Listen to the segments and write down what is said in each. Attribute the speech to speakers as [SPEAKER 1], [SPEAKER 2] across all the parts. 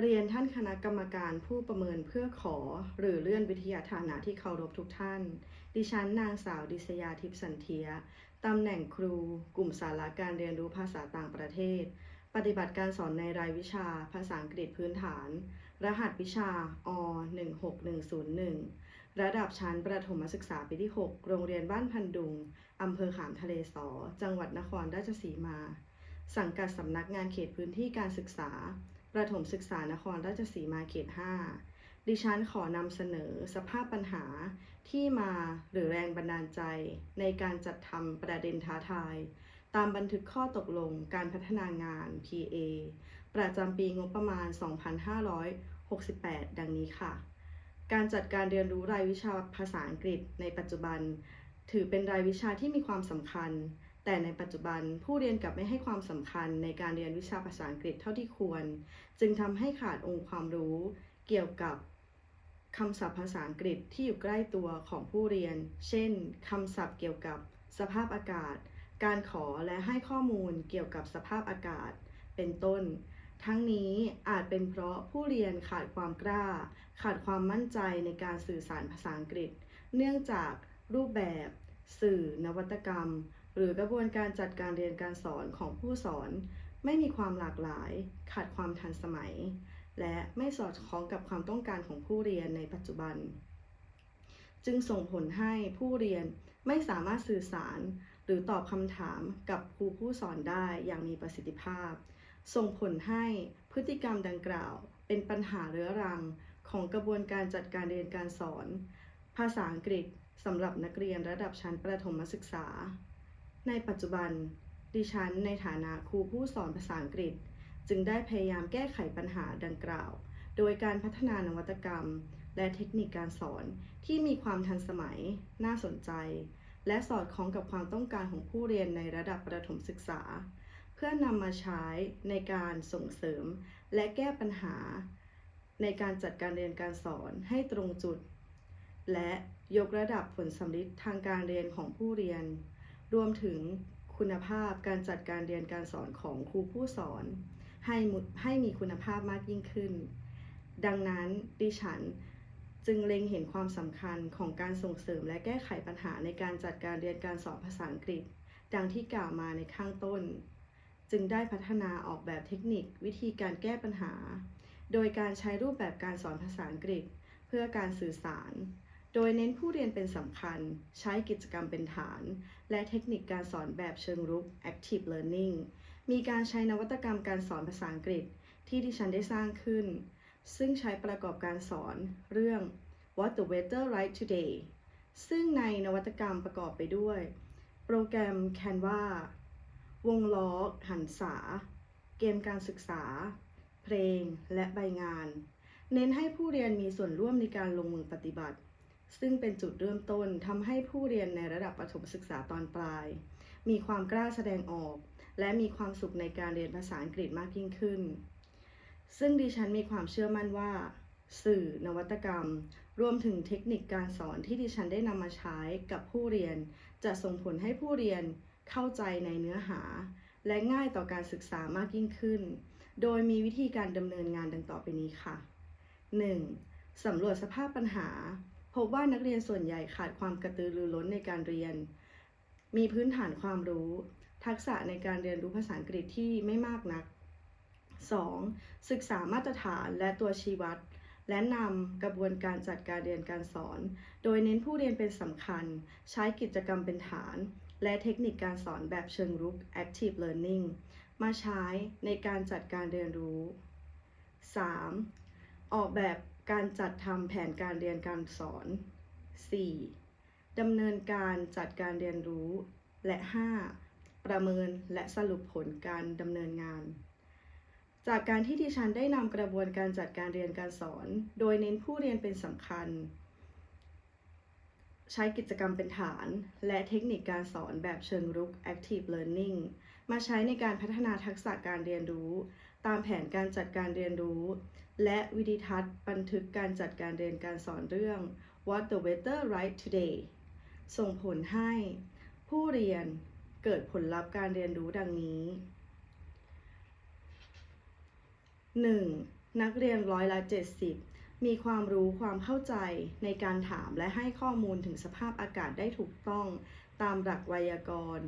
[SPEAKER 1] เรียนท่านคณะกรรมการผู้ประเมินเพื่อขอ หรือเลื่อนวิทยาฐานะที่เคารพทุกท่าน ดิฉันนางสาวดิษยาทิพย์สันเทียตำแหน่งครู กลุ่มสาระการเรียนรู้ภาษาต่างประเทศ ปฏิบัติการสอนในรายวิชา ภาษาอังกฤษพื้นฐาน รหัสวิชาอ16101 ระดับชั้นประถมศึกษาปีที่ 6 โรงเรียนบ้านพันดุงอำเภอขามทะเลสอ จังหวัดนครราชสีมา สังกัดสำนักงานเขตพื้นที่การศึกษา ประถมศึกษานครราชสีมาเขต 5 ดิฉันขอนำเสนอสภาพปัญหาที่มาหรือแรงบันดาลใจ ในการจัดทำประเด็นท้าทาย ตามบันทึกข้อตกลงการพัฒนางาน PA ประจำปีงบประมาณ 2568 ดังนี้ค่ะ การจัดการเรียนรู้รายวิชาภาษาอังกฤษในปัจจุบัน ถือเป็นรายวิชาที่มีความสำคัญ แต่ในปัจจุบันผู้เรียนกลับไม่ให้ความสำคัญในการเรียนวิชาภาษาอังกฤษเท่าที่ควร จึงทำให้ขาดองค์ความรู้เกี่ยวกับคำศัพท์ภาษาอังกฤษที่อยู่ใกล้ตัวของผู้เรียน เช่นคำศัพท์เกี่ยวกับสภาพอากาศ การขอและให้ข้อมูลเกี่ยวกับสภาพอากาศ เป็นต้น ทั้งนี้อาจเป็นเพราะผู้เรียนขาดความกล้า ขาดความมั่นใจในการสื่อสารภาษาอังกฤษ เนื่องจากรูปแบบ สื่อนวัตกรรม หรือกระบวนการจัดการเรียนการสอนของผู้สอน ไม่มีความหลากหลาย ขาดความทันสมัย และไม่สอดคล้องกับความต้องการของผู้เรียนในปัจจุบัน จึงส่งผลให้ผู้เรียนไม่สามารถสื่อสาร หรือตอบคำถามกับครูผู้สอนได้อย่างมีประสิทธิภาพ ส่งผลให้พฤติกรรมดังกล่าว เป็นปัญหาเรื้อรังของกระบวนการจัดการเรียนการสอน ภาษาอังกฤษสำหรับนักเรียนระดับชั้นประถมศึกษา ในปัจจุบัน ดิฉันในฐานะครูผู้สอนภาษาอังกฤษ จึงได้พยายามแก้ไขปัญหาดังกล่าว โดยการพัฒนานวัตกรรม และเทคนิคการสอนที่มีความทันสมัย น่าสนใจ และสอดคล้องกับความต้องการของผู้เรียนในระดับประถมศึกษา เพื่อนำมาใช้ในการส่งเสริม และแก้ปัญหา ในการจัดการเรียนการสอนให้ตรงจุด และยกระดับผลสำลิดทางการเรียนของผู้เรียน รวมถึงคุณภาพการจัดการเรียนการสอนของครูผู้สอน ให้มุให้มีคุณภาพมากยิ่งขึ้น ดังนั้นดิฉันจึงเล็งเห็นความสำคัญของการส่งเสริมและแก้ไขปัญหาในการจัดการเรียนการสอนภาษาอังกฤษ ดังที่กล่าวมาในข้างต้น จึงได้พัฒนาออกแบบเทคนิควิธีการแก้ปัญหา โดยการใช้รูปแบบการสอนภาษาอังกฤษ เพื่อการสื่อสาร โดยเน้นผู้เรียนเป็นสำคัญ ใช้กิจกรรมเป็นฐาน และเทคนิคการสอนแบบเชิงรุก active learning มีการใช้นวัตกรรมการสอนภาษาอังกฤษ ที่ดิฉันได้สร้างขึ้น ซึ่งใช้ประกอบการสอนเรื่อง What the weather like today ซึ่งในนวัตกรรมประกอบไปด้วย โปรแกรม Canva วงล้อ หันษา เกมการศึกษา เพลง และใบงาน เน้นให้ผู้เรียนมีส่วนร่วมในการลงมือปฏิบัติ ซึ่งเป็นจุดเริ่มต้นทำให้ผู้เรียนในระดับประถมศึกษาตอนปลาย มีความกล้าแสดงออก และมีความสุขในการเรียนภาษาอังกฤษมากยิ่งขึ้น ซึ่งดิฉันมีความเชื่อมั่นว่า สื่อนวัตกรรม รวมถึงเทคนิคการสอนที่ดิฉันได้นำมาใช้กับผู้เรียน จะส่งผลให้ผู้เรียนเข้าใจในเนื้อหา และง่ายต่อการศึกษามากยิ่งขึ้น โดยมีวิธีการดำเนินงานดังต่อไปนี้ค่ะ 1. สำรวจสภาพปัญหา พบว่านักเรียนส่วนใหญ่ขาดความกระตือรือร้นในการเรียน มีพื้นฐานความรู้ ทักษะในการเรียนรู้ภาษาอังกฤษที่ไม่มากนัก 2. ศึกษามาตรฐานและตัวชี้วัด และนำกระบวนการจัดการเรียนการสอน โดยเน้นผู้เรียนเป็นสำคัญ ใช้กิจกรรมเป็นฐาน และเทคนิคการสอนแบบเชิงรุก active learning มาใช้ในการจัดการเรียนรู้ 3. ออกแบบ การจัดทำแผนการเรียนการสอน 4. ดำเนินการจัดการเรียนรู้ และ 5. ประเมินและสรุปผลการดำเนินงาน จากการที่ดิฉันได้นำกระบวนการจัดการเรียนการสอน โดยเน้นผู้เรียนเป็นสำคัญ ใช้กิจกรรมเป็นฐาน และเทคนิคการสอนแบบเชิงรุก active learning มาใช้ในการพัฒนาทักษะการเรียนรู้ ตามแผนการจัดการเรียนรู้ และวิดีทัศน์บันทึกการจัดการเรียนการสอนเรื่อง What the weather like today ส่งผลให้ผู้เรียนเกิดผลลัพธ์การเรียนรู้ดังนี้ 1. นักเรียนร้อยละ 70 มีความรู้ความเข้าใจในการถามและให้ข้อมูลถึงสภาพอากาศได้ถูกต้องตามหลักไวยากรณ์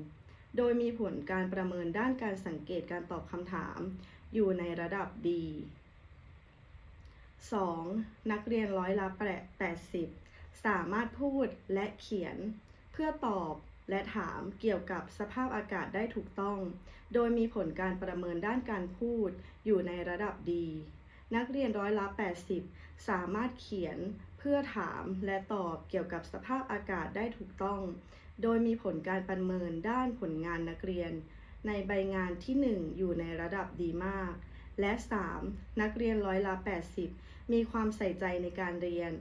[SPEAKER 1] โดยมีผลการประเมินด้านการสังเกตการตอบคำถาม อยู่ในระดับดี 2. นักเรียนร้อยละ80 สามารถพูดและเขียน เพื่อตอบและถามเกี่ยวกับสภาพอากาศได้ถูกต้อง โดยมีผลการประเมินด้านการพูดอยู่ในระดับดี นักเรียนร้อยละ 80 สามารถเขียนเพื่อถามและตอบเกี่ยวกับสภาพอากาศได้ถูกต้อง โดยมีผลการประเมินด้านผลงานนักเรียน ในใบงานที่ 1 อยู่ในระดับดีมาก และ 3. นักเรียนร้อยละ 80 มีความใส่ใจในการเรียน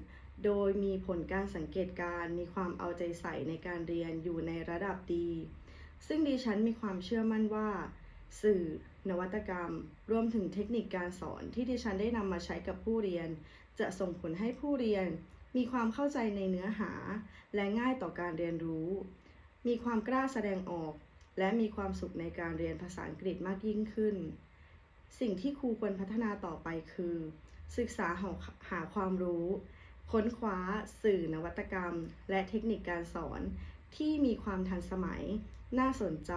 [SPEAKER 1] โดยมีผลการสังเกตการ มีความเอาใจใส่ในการเรียนอยู่ในระดับดี ซึ่งดิฉันมีความเชื่อมั่นว่า สื่อ นวัตกรรม รวมถึงเทคนิคการสอนที่ดิฉันได้นำมาใช้กับผู้เรียน จะส่งผลให้ผู้เรียน มีความเข้าใจในเนื้อหา และง่ายต่อการเรียนรู้ มีความกล้าแสดงออก และมีความสุขในการเรียนภาษาอังกฤษมากยิ่งขึ้น สิ่งที่ครูควรพัฒนาต่อไปคือ ศึกษาหาหาความรู้ ค้นคว้า สื่อนวัตกรรม และเทคนิคการสอนที่มีความทันสมัย น่าสนใจ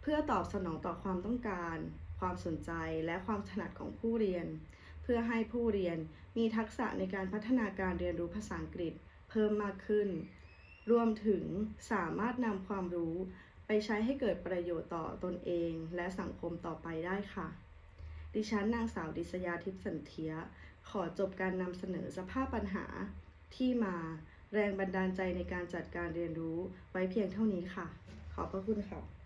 [SPEAKER 1] เพื่อตอบสนองต่อความต้องการ ความสนใจและความถนัดของผู้เรียน เพื่อให้ผู้เรียนมีทักษะในการพัฒนาการเรียนรู้ภาษาอังกฤษเพิ่มมากขึ้น รวมถึงสามารถนำความรู้ไปใช้ให้เกิดประโยชน์ต่อตนเองและสังคมต่อไปได้ค่ะ ดิฉันนางสาวดิษยาทิพย์สันเทีย ขอจบการนำเสนอสภาพปัญหาที่มา แรงบันดาลใจในการจัดการเรียนรู้ไว้เพียงเท่านี้ค่ะ ขอบพระคุณค่ะ